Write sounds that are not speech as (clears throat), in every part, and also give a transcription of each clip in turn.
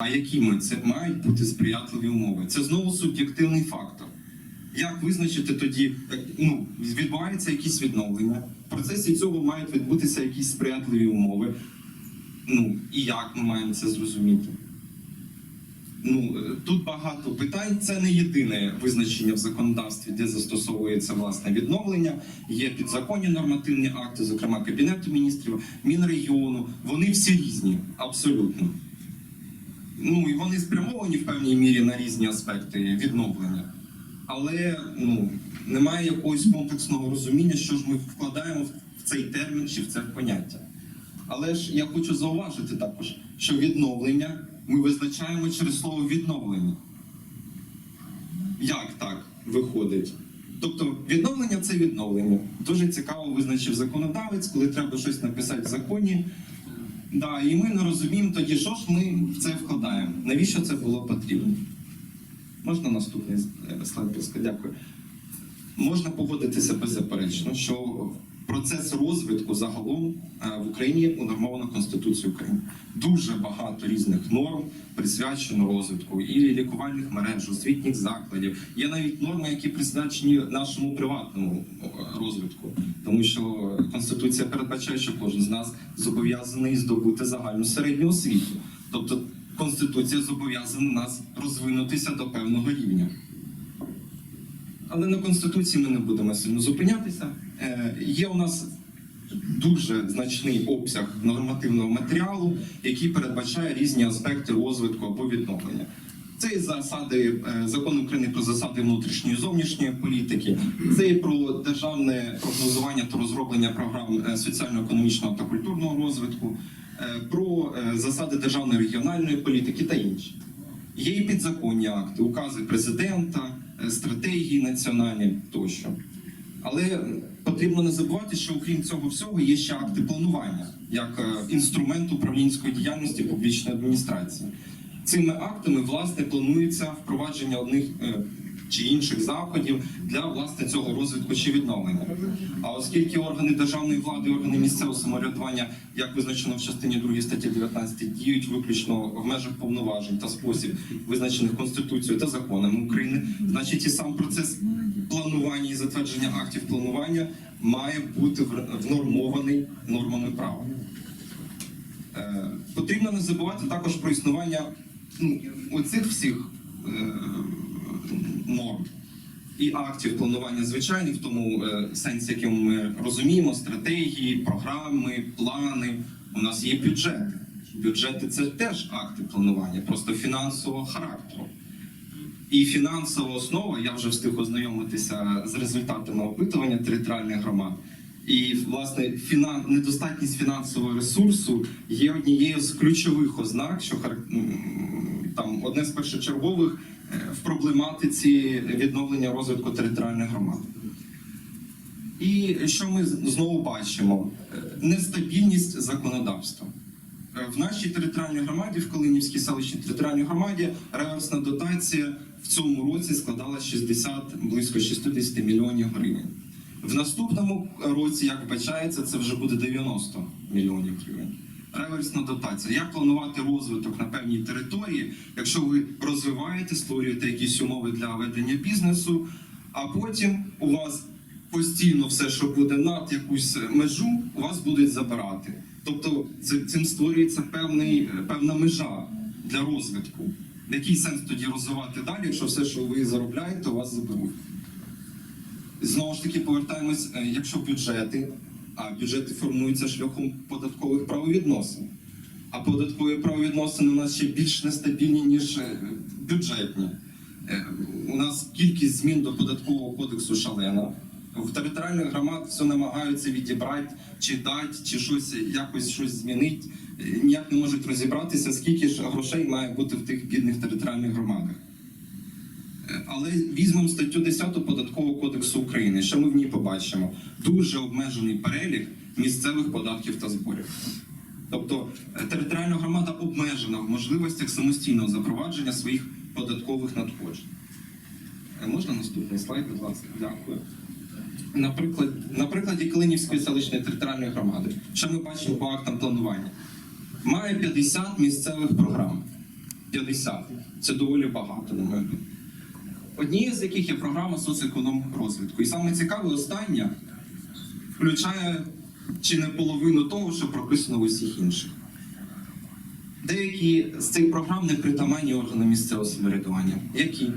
А якими це мають бути сприятливі умови? Це знову суб'єктивний фактор. Як визначити тоді, ну, відбувається якісь відновлення, в процесі цього мають відбутися якісь сприятливі умови. Ну, і як ми маємо це зрозуміти? Ну, е, тут багато питань. Це не єдине визначення в законодавстві, де застосовується власне відновлення. Є підзаконні нормативні акти, зокрема Кабінету міністрів, Мінрегіону. Вони всі різні, абсолютно. Ну і вони спрямовані в певній мірі на різні аспекти відновлення. Але ну, немає якогось комплексного розуміння, що ж ми вкладаємо в цей термін чи в це поняття. Але ж я хочу зауважити також, що відновлення ми визначаємо через слово відновлення. Як так виходить? Тобто відновлення це відновлення. Дуже цікаво визначив законодавець, коли треба щось написати в законі. Да, і ми не розуміємо тоді, що ж ми в це вкладаємо. Навіщо це було потрібно? Можна наступний е, слайд, будь ласка? Дякую. Можна погодитися беззаперечно, що процес розвитку загалом е, в Україні унормовано Конституцією України. Дуже багато різних норм присвячено розвитку і лікувальних мереж, освітніх закладів. Є навіть норми, які присвячені нашому приватному е, розвитку, тому що Конституція передбачає, що кожен з нас зобов'язаний здобути загальну середню освіту. Тобто Конституція зобов'язана нас розвинутися до певного рівня. Але на Конституції ми не будемо сильно зупинятися. Е, є у нас дуже значний обсяг нормативного матеріалу, який передбачає різні аспекти розвитку або відновлення. Це і засади е, закон України про засади внутрішньої і зовнішньої політики, це і про державне прогнозування та розроблення програм е, соціально-економічного та культурного розвитку, про засади державної регіональної політики та інші. Є і підзаконні акти, укази президента, стратегії національні тощо. Але потрібно не забувати, що окрім цього всього є ще акти планування як е, інструмент управлінської діяльності публічної адміністрації. Цими актами власне планується впровадження одних е, чи інших заходів для власне цього розвитку чи відновлення. А оскільки органи державної влади, органи місцевого самоврядування, як визначено в частині 2 статті 19, діють виключно в межах повноважень та спосіб, визначених Конституцією та законами України, значить і сам процес планування і затвердження актів планування має бути внормований нормами права. Е, Потрібно не забувати також про існування ну, оцих всіх е, норм і актів планування звичайних в тому е, сенсі, яким ми розуміємо, стратегії, програми, плани. У нас є бюджет. Бюджети це теж акти планування, просто фінансового характеру. І фінансова основа, я вже встиг ознайомитися з результатами опитування територіальних громад. І власне фінан... недостатність фінансового ресурсу є однією з ключових ознак, що хар- м, там одне з першочергових е, в проблематиці відновлення розвитку територіальних громад. І що ми знову бачимо? Е, Нестабільність законодавства. Е, В нашій територіальній громаді, в Калинівській селищній територіальній громаді, реверсна дотація в цьому році складала 60, близько 60 мільйонів гривень. В наступному році, як вбачається, це вже буде 90 мільйонів гривень. Реверсна дотація. Як планувати розвиток на певній території, якщо ви розвиваєте, створюєте якісь умови для ведення бізнесу, а потім у вас постійно все, що буде над якусь межу, у вас будуть забирати. Тобто цим створюється певний, певна межа для розвитку. Який сенс тоді розвивати далі, якщо все, що ви заробляєте, у вас заберуть? Знову ж таки, повертаємось, е, якщо бюджети, а бюджети формуються шляхом податкових правовідносин. А податкові правовідносини у нас ще більш нестабільні, ніж е, бюджетні. Е, У нас кількість змін до податкового кодексу шалена. В територіальних громад все намагаються відібрати, чи дати, чи щось якось щось змінити. Е, Ніяк не можуть розібратися, скільки ж грошей має бути в тих бідних територіальних громадах. Але візьмемо статтю 10 податкового кодексу України. Що ми в ній побачимо? Дуже обмежений перелік місцевих податків та зборів. Тобто е, територіальна громада обмежена в можливостях самостійного запровадження своїх податкових надходжень. Е, Можна наступний слайд, будь ласка, дякую. Наприклад, на прикладі Калинівської селищної територіальної громади, що ми бачимо по актам планування? Має 50 місцевих програм. 50. Це доволі багато, на мене. Однією з яких є програма соцекономрозвитку. І саме цікаве остання включає чи не половину того, що прописано в усіх інших. Деякі з цих програм не притаманні органам місцевого самоврядування, які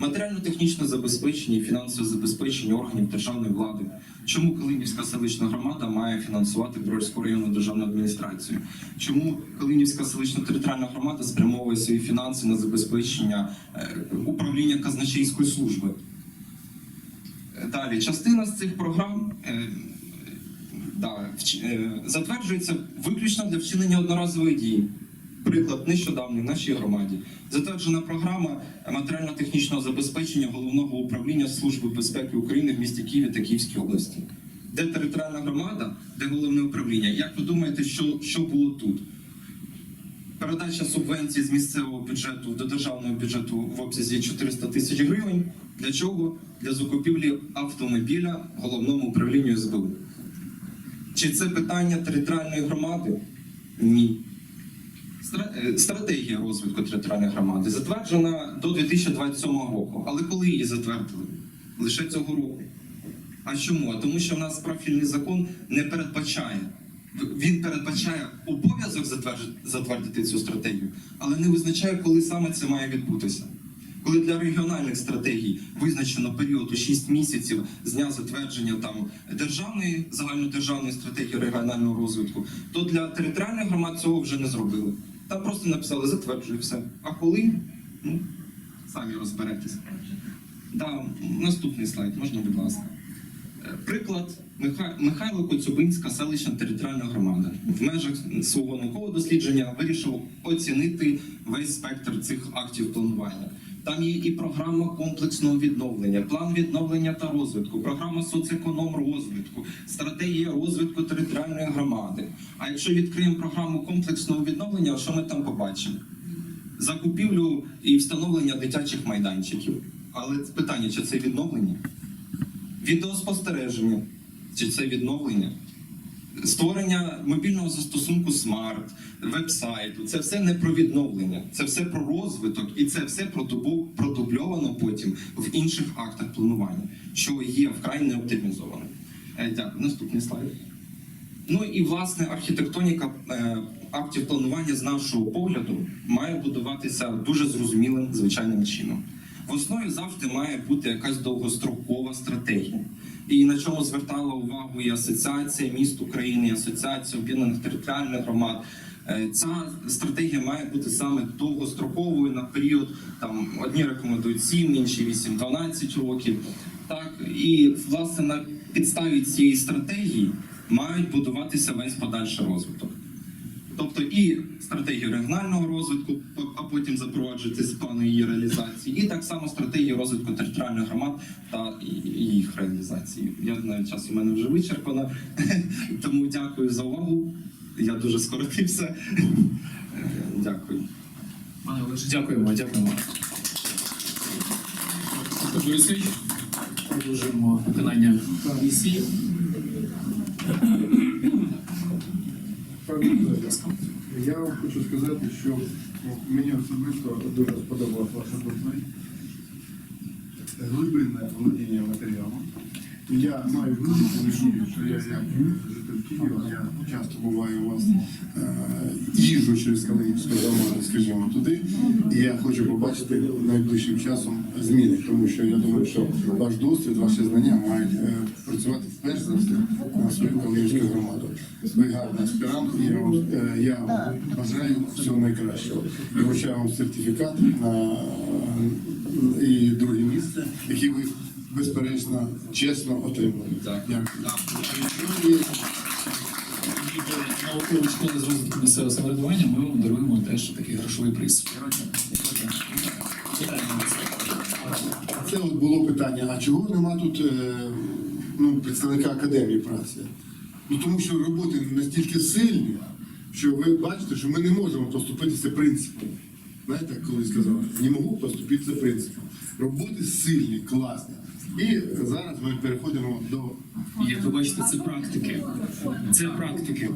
матеріально-технічне забезпечення і фінансове забезпечення органів державної влади. Чому Калинівська селищна громада має фінансувати Бродську районну державну адміністрацію? Чому Калинівська селищна територіальна громада спрямовує свої фінанси на забезпечення е, управління казначейської служби? Далі, частина з цих програм е, да, е, затверджується виключно для вчинення одноразової дії. Приклад нещодавний в нашій громаді. Затверджена програма матеріально-технічного забезпечення головного управління Служби безпеки України в місті Києві та Київській області. Де територіальна громада, де головне управління. Як ви думаєте, що, що було тут? Передача субвенцій з місцевого бюджету до державного бюджету в обсязі 400 тисяч гривень. Для чого? Для закупівлі автомобіля головному управлінню СБУ. Чи це питання територіальної громади? Ні. Е, Стратегія розвитку територіальної громади затверджена до 2027 року. Але коли її затвердили? Лише цього року. А чому? Тому що в нас профільний закон не передбачає. Він передбачає обов'язок затвердити цю стратегію, але не визначає, коли саме це має відбутися. Коли для регіональних стратегій визначено період у 6 місяців з дня затвердження там державної загальнодержавної стратегії регіонального розвитку, то для територіальних громад цього вже не зробили. Там просто написали затверджую все. А коли? Ну, самі розберетесь. Да, наступний слайд, можна, будь ласка. Е, Приклад Михайло Коцюбинська селищна територіальна громада в межах свого наукового дослідження вирішив оцінити весь спектр цих актів планування. Там є і програма комплексного відновлення, план відновлення та розвитку, програма соцеконом розвитку, стратегія розвитку територіальної громади. А якщо відкриємо програму комплексного відновлення, що ми там побачимо? Закупівлю і встановлення дитячих майданчиків. Але питання, чи це відновлення? відеоспостереження, чи це відновлення, створення мобільного застосунку смарт, вебсайту. Це все не про відновлення, це все про розвиток, і це все продубльовано потім в інших актах планування, що є вкрай не оптимізовано. Е, Дякую. Наступний слайд. Ну і власне архітектоніка е, актів планування з нашого погляду має будуватися дуже зрозумілим звичайним чином. В основі завжди має бути якась довгострокова стратегія. І на чому звертала увагу і Асоціація міст України, і Асоціація об'єднаних територіальних громад. Е, Ця стратегія має бути саме довгостроковою на період. Там одні рекомендують 7, інші 8-12 років. Так і власне на підставі цієї стратегії мають будуватися весь подальший розвиток. Тобто і стратегію регіонального розвитку, а потім запроваджувати з плану її реалізації, і так само стратегію розвитку територіальних громад та їх реалізації. Я знаю, час у мене вже вичерпано, (laughs) тому дякую за увагу. Я дуже скоротився. Е, Дякую. Дякуємо, дякуємо. Продовжуємо виконання місії. (clears throat) Пане Олеже, Я вам хочу сказати, що ну, мені особисто дуже сподобалась ваша доповідь. Глибинне володіння матеріалом. Я маю велику що я як житель Києва, я часто буваю у вас е, їжу через Калинівську громаду, скажімо, туди. І я хочу побачити найближчим часом зміни, тому що я думаю, що ваш досвід, ваші знання мають е, працювати вперше за все на свою Калинівську громаду. Ви гарний аспірант, і я, е, я бажаю всього найкращого. Вручаю вам сертифікат на і друге місце, яке ви безперечно чесно отримали. Дякую. Школи з розвитку місцевого самоврядування ми вам даруємо теж такий грошовий приз. Це от було питання, а чого нема тут е, ну, представника академії праці? Ну тому що роботи настільки сильні, що ви бачите, що ми не можемо поступитися принципом. Знаєте, як колись сказали, не можу поступитися принципом. Роботи сильні, класні. І зараз ми переходимо до Як ви бачите, це практики. Це практики.